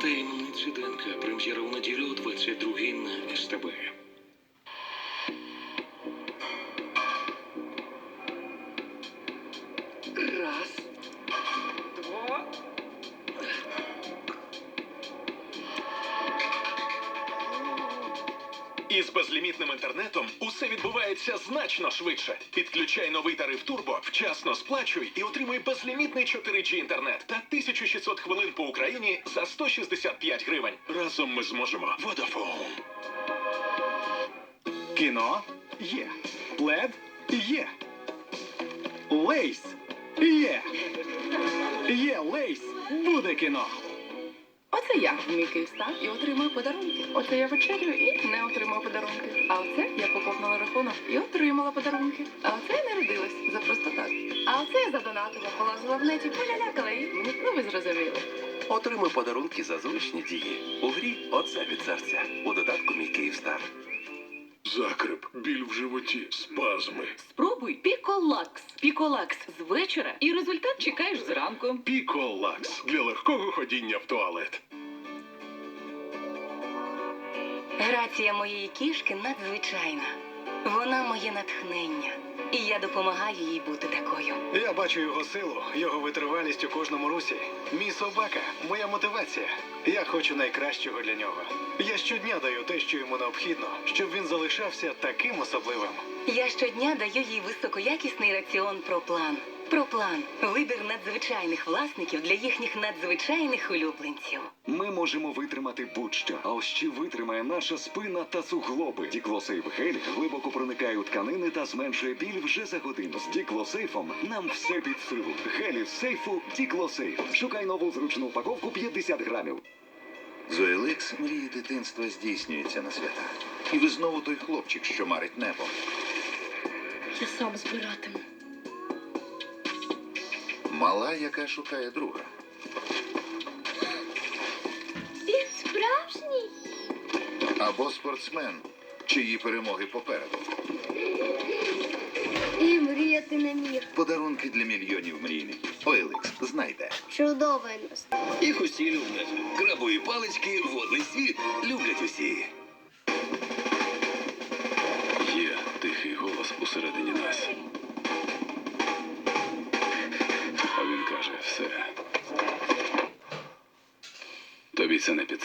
Таємниці ДНК. Прем'єра у неділю о 22 на СТБ. Раз, два. Із безлімітним інтернетом усе відбувається Значно швидше. Підключай новий тариф Турбо, вчасно сплачуй і отримуй безлімітний 4G інтернет та 1600 хвилин по Україні за 165 гривень. Разом ми зможемо. Vodafone. Кіно є. Плед є. Лейс є. Є лейс. Буде кіно. Оце я в мій Київстар і отримую подарунки. Оце я вечерю і не отримую подарунки. А оце я поповнила рахунок і отримала подарунки. А оце я народилась за просто так. А оце я задонатила, полазила в неті, полялякала і ну ви зрозуміли. Отримуй подарунки за зручні дії. У грі оце від серця. У додатку мій Київстар. Закрип, біль в животі, спазми. Спробуй Піколакс. Піколакс з вечора і результат чекаєш зранку. Піколакс для легкого ходіння в туалет. Грація моєї кішки надзвичайна. Вона моє натхнення. І я допомагаю їй бути такою. Я бачу його силу, його витривалість у кожному русі. Мій собака, моя мотивація. Я хочу найкращого для нього. Я щодня даю те, що йому необхідно, щоб він залишався таким особливим. Я щодня даю їй високоякісний раціон Проплан. Проплан вибір надзвичайних власників для їхніх надзвичайних улюбленців. Ми можемо витримати будь-що, а ось чи витримає наша спина та суглоби. Діклосейф гель глибоко проникає у тканини та зменшує біль вже за годину. З Діклосейфом нам все під силу. Гелі з сейфу Діклосейф. Шукай нову зручну упаковку 50 грамів. Зоеликс мрії дитинства здійснюється на свята. І ви знову той хлопчик, що марить небо. Я сам збиратиму. Мала, яка шукає друга. Він справжній. Або спортсмен, чиї перемоги попереду. І мріяти не міг. Подарунки для мільйонів мрійників. Оеликс знайде. Чудове місто. Їх усі люблять. Крабові палички, водний світ люблять усі.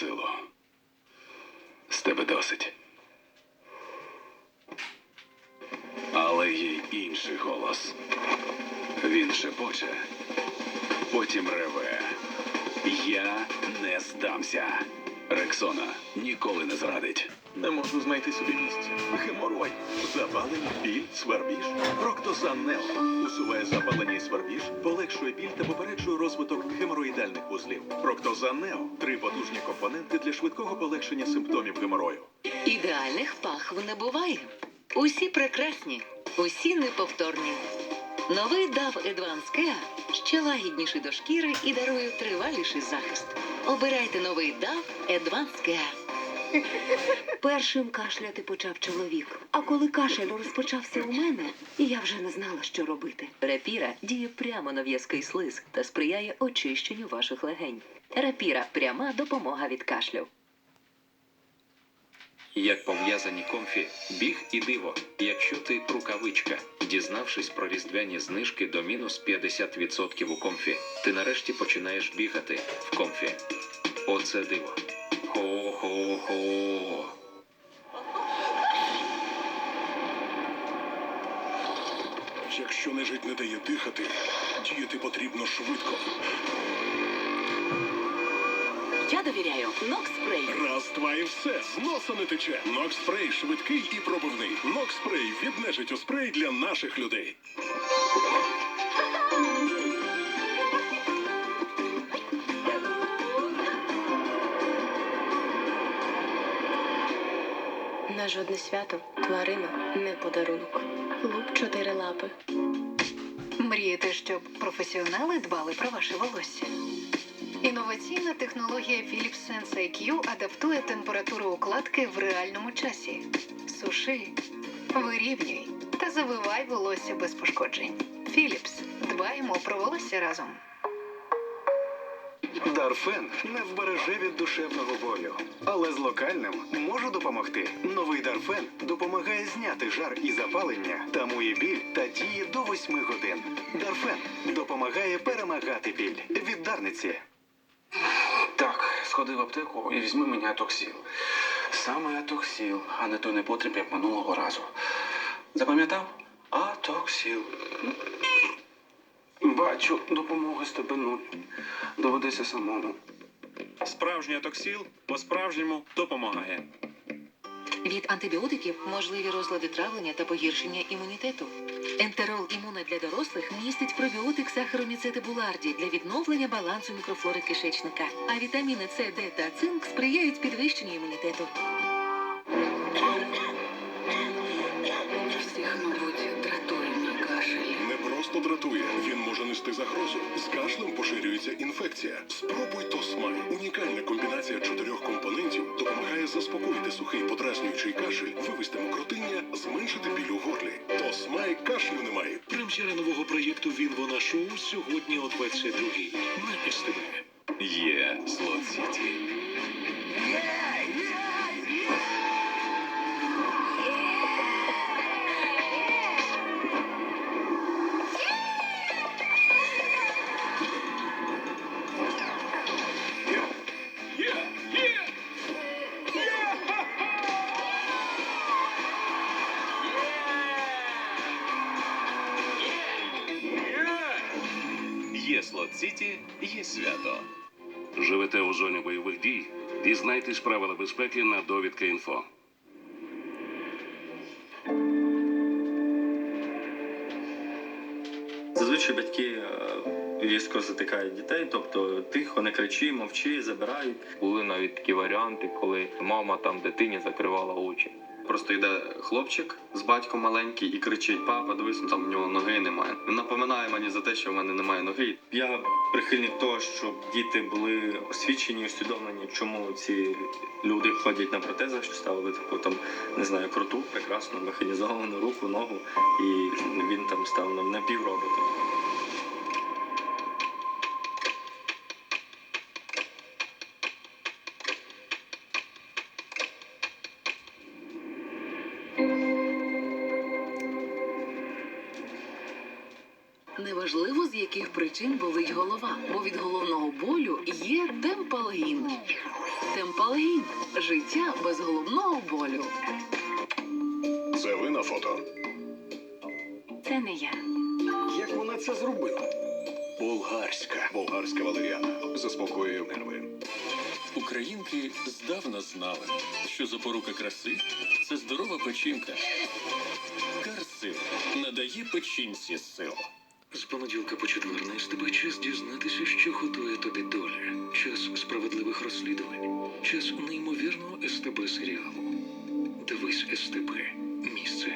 Силу. З тебе досить. Але є інший голос. Він шепоче, потім реве. Я не здамся. Рексона ніколи не зрадить. Не можу знайти собі місця. Геморой, запалення, біль, свербіж. Проктозан Нео усуває запалення і свербіж, полегшує біль та попереджує розвиток геморроїдальних вузлів. Проктозан Нео три потужні компоненти для швидкого полегшення симптомів геморою. Ідеальних пахв не буває. Усі прекрасні, усі неповторні. Новий DAV Advance Care ще лагідніший до шкіри і дарує триваліший захист. Обирайте новий DAV Advance Care. Першим кашляти почав чоловік. А коли кашель розпочався у мене, я вже не знала, що робити. Рапіра діє прямо на в'язкий слиз та сприяє очищенню ваших легень. Рапіра пряма допомога від кашлю. Як пов'язані комфі, біг і диво, якщо ти рукавичка. Дізнавшись про різдвяні знижки до мінус 50% у комфі, ти нарешті починаєш бігати в комфі. Оце диво. Хо-хо-хо. Якщо нежить не дає дихати, діяти потрібно швидко. Я довіряю Нокспрей. Раз, два і все. З носа не тече. Нокспрей швидкий і пробивний. Нокспрей від нежиттю спрей для наших людей. Жодне свято тварина не подарунок. Луп чотири лапи. Мрієте, щоб професіонали дбали про ваше волосся? Інноваційна технологія Philips Sense IQ адаптує температуру укладки в реальному часі. Суши, вирівнюй та завивай волосся без пошкоджень. Philips. Дбаємо про волосся разом. Дарфен не вбереже від душевного болю, але з локальним можу допомогти. Новий Дарфен допомагає зняти жар і запалення, тамує біль та діє до 8 годин. Дарфен допомагає перемагати біль від Дарниці. Так, сходи в аптеку і візьми мені атоксіл. Саме атоксіл, а не той непотріб, як минулого разу. Запам'ятав? Атоксіл. Бачу, допомоги з тебе нуль. Доведеться самому. Справжній атоксіл по-справжньому допомагає. Від антибіотиків можливі розлади травлення та погіршення імунітету. Ентерол імуна для дорослих містить пробіотик сахароміцети буларді для відновлення балансу мікрофлори кишечника. А вітаміни С, Д та цинк сприяють підвищенню імунітету. Дратує, він може нести загрозу. З кашлем поширюється інфекція. Спробуй Тосмай. Унікальна комбінація чотирьох компонентів допомагає заспокоїти сухий подразнюючий кашель, вивести мокротиння, зменшити біль у горлі. Тосмай кашлю немає. Прем'єра нового проєкту Він вона шоу сьогодні о 22 на СТБ. Є Слот Сіті. Є Слот Сіті, є свято. Живете у зоні бойових дій? Дізнайтесь правила безпеки на довідка інфо. Зазвичай батьки е, різко затикають дітей, тобто тихо, не кричи, мовчи, забирають. Були навіть такі варіанти, коли мама там дитині закривала очі. Просто йде хлопчик з батьком маленький і кричить: папа, дивись, там в нього ноги немає. Він напоминає мені за те, що в мене немає ноги. Я прихильник того, щоб діти були освічені, усвідомлені, чому ці люди ходять на протезах, що ставили таку там, не знаю, круту, прекрасну механізовану руку, ногу, і він там став на напівроботом. Неважливо, з яких причин болить голова, бо від головного болю є темпалгін. Темпалгін життя без головного болю. Це ви на фото. Це не я. Як вона це зробила? Болгарська. Болгарська валеріана. Заспокоює нерви. Українки здавна знали, що запорука краси це здорова печінка. Карсил надає печінці сил. З понеділка по четвер СТБ час дізнатися, що готує тобі доля. Час справедливих розслідувань. Час неймовірного СТБ серіалу. Дивись СТБ. Місце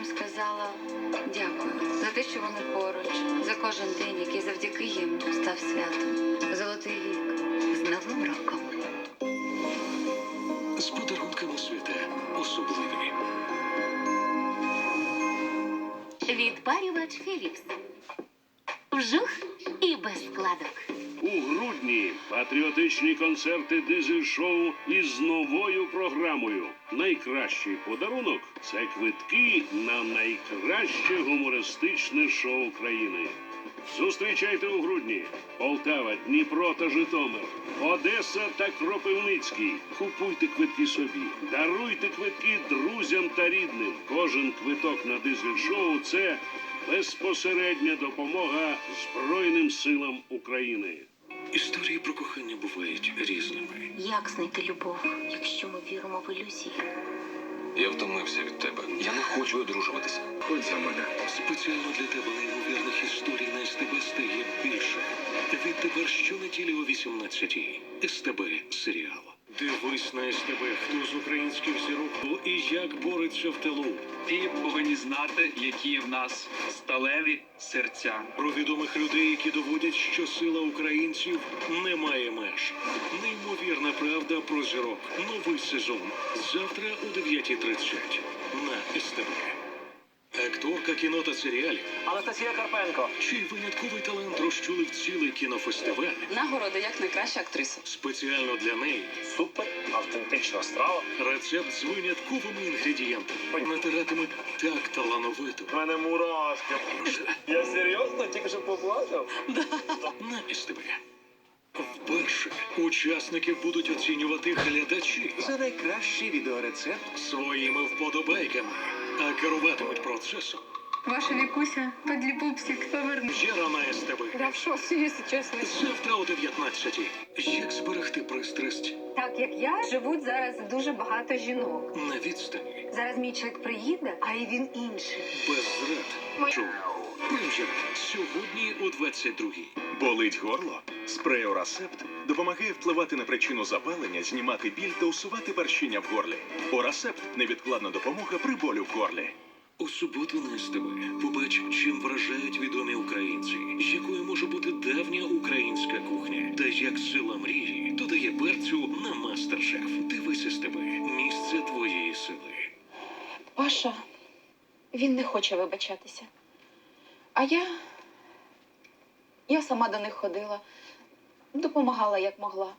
їм сказала дякую за те, що вони поруч, за кожен день, який завдяки їм став святом. Золотий вік з Новим роком. З подарунками свята особливі. Відпарювач Філіпс. Вжух і без складок. У грудні патріотичні концерти дизель-шоу із новою програмою. Найкращий подарунок це квитки на найкраще гумористичне шоу країни. Зустрічайте у грудні Полтава, Дніпро та Житомир, Одеса та Кропивницький. Купуйте квитки собі, даруйте квитки друзям та рідним. Кожен квиток на дизель-шоу – це безпосередня допомога Збройним силам України. Історії про кохання бувають різними. Як знайти любов, якщо ми віримо в ілюзії? Я втомився від тебе. Я не хочу одружуватися. Ходь за мене. Спеціально для тебе неймовірних історій на СТБ стає більше. Відтепер щонеділі о 18-й. СТБ серіал. Дивись на СТБ, хто з українських зірок і як бореться в тилу. Всі повинні знати, які в нас сталеві серця. Про відомих людей, які доводять, що сила українців не має меж. Неймовірна правда про зірок. Новий сезон. Завтра о 9.30 на СТБ. Акторка кіно та серіалів. Анастасія Карпенко. Чий винятковий талант розчули в цілий кінофестиваль. Нагорода як найкраща актриса. Спеціально для неї Супер, автентична страва. рецепт з винятковими інгредієнтами. Натиратимуть так талановито. У мене мурашки. Я серйозно тільки що поплакав? На СТБ. Вперше учасників будуть оцінювати глядачі За найкращий відеорецепт своїми вподобайками, а керуватимуть процесом. Ваша Вікуся, подліпупсик, поверни. Вчора на СТБ. Я в шоці, якщо чесно. Завтра о 19 Як зберегти пристрасть Так як я живуть зараз дуже багато жінок. на відстані, Зараз мій чоловік приїде, а і він інший. без зрад. Шоу. Прем'єра сьогодні о 22-й. Болить горло? Спрей Орасепт допомагає впливати на причину запалення, знімати біль та усувати першіння в горлі. Орасепт невідкладна допомога при болю в горлі. У суботу на СТБ побач, чим вражають відомі українці, з якою може бути давня українська кухня, та як сила мрії додає перцю на мастер-шеф. Дивись СТБ. Місце твоєї сили. Паша, він не хоче вибачатися. А я. Я сама до них ходила, допомагала як могла.